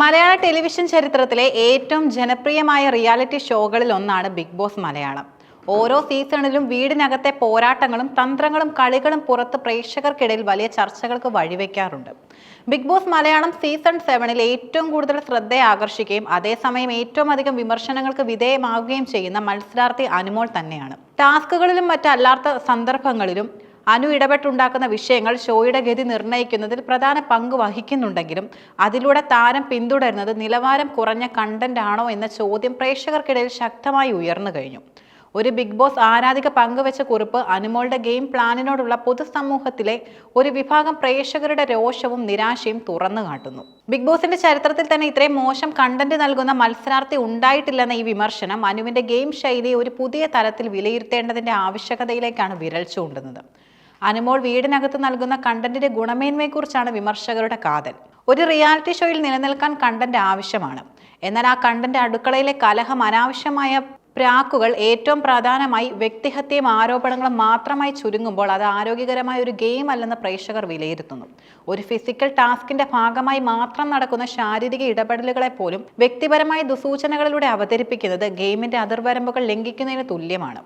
മലയാള television ചരിത്രത്തിലെ ഏറ്റവും ജനപ്രിയമായ റിയാലിറ്റി ഷോകളിൽ ഒന്നാണ് ബിഗ് ബോസ് മലയാളം. ഓരോ സീസണിലും വീടിനകത്തെ പോരാട്ടങ്ങളും തന്ത്രങ്ങളും കളികളും പുറത്ത് പ്രേക്ഷകർക്കിടയിൽ വലിയ ചർച്ചകൾക്ക് വഴിവെക്കാറുണ്ട്. ബിഗ് ബോസ് മലയാളം സീസൺ സെവനിൽ ഏറ്റവും കൂടുതൽ ശ്രദ്ധയെ ആകർഷിക്കുകയും അതേസമയം ഏറ്റവും അധികം വിമർശനങ്ങൾക്ക് വിധേയമാവുകയും ചെയ്യുന്ന മത്സരാർത്ഥി അനുമോൾ തന്നെയാണ്. ടാസ്കുകളിലും മറ്റല്ലാത്ത സന്ദർഭങ്ങളിലും അനു ഇടപെട്ടുണ്ടാക്കുന്ന വിഷയങ്ങൾ ഷോയുടെ ഗതി നിർണയിക്കുന്നതിൽ പ്രധാന പങ്ക് വഹിക്കുന്നുണ്ടെങ്കിലും അതിലൂടെ താരം പിന്തുടരുന്നത് നിലവാരം കുറഞ്ഞ കണ്ടന്റ് ആണോ എന്ന ചോദ്യം പ്രേക്ഷകർക്കിടയിൽ ശക്തമായി ഉയർന്നു കഴിഞ്ഞു. ഒരു ബിഗ് ബോസ് ആരാധിക പങ്കുവച്ച കുറിപ്പ് അനുമോളുടെ ഗെയിം പ്ലാനിനോടുള്ള പൊതുസമൂഹത്തിലെ ഒരു വിഭാഗം പ്രേക്ഷകരുടെ രോഷവും നിരാശയും തുറന്നു കാട്ടുന്നു. ബിഗ് ബോസിന്റെ ചരിത്രത്തിൽ തന്നെ ഇത്രയും മോശം കണ്ടന്റ് നൽകുന്ന മത്സരാർത്ഥി ഉണ്ടായിട്ടില്ലെന്ന ഈ വിമർശനം അനുവിന്റെ ഗെയിം ശൈലിയെ ഒരു പുതിയ തലത്തിൽ വിലയിരുത്തേണ്ടതിന്റെ ആവശ്യകതയിലേക്കാണ് വിരൽ ചൂണ്ടുന്നത്. അനുമോൾ വീടിനകത്ത് നൽകുന്ന കണ്ടന്റിന്റെ ഗുണമേന്മയെക്കുറിച്ചാണ് വിമർശകരുടെ കാതൽ. ഒരു റിയാലിറ്റി ഷോയിൽ നിലനിൽക്കാൻ കണ്ടന്റ് ആവശ്യമാണ്. എന്നാൽ ആ കണ്ടന്റ് അടുക്കളയിലെ കലഹം അനാവശ്യമായ പ്രാക്കുകൾ ഏറ്റവും പ്രധാനമായി വ്യക്തിഹത്യയും ആരോപണങ്ങളും മാത്രമായി ചുരുങ്ങുമ്പോൾ അത് ആരോഗ്യകരമായ ഒരു ഗെയിം അല്ലെന്ന് പ്രേക്ഷകർ വിലയിരുത്തുന്നു. ഒരു ഫിസിക്കൽ ടാസ്കിന്റെ ഭാഗമായി മാത്രം നടക്കുന്ന ശാരീരിക ഇടപെടലുകളെ പോലും വ്യക്തിപരമായ ദുസൂചനകളിലൂടെ അവതരിപ്പിക്കുന്നത് ഗെയിമിന്റെ അതിർവരമ്പുകൾ ലംഘിക്കുന്നതിന് തുല്യമാണ്.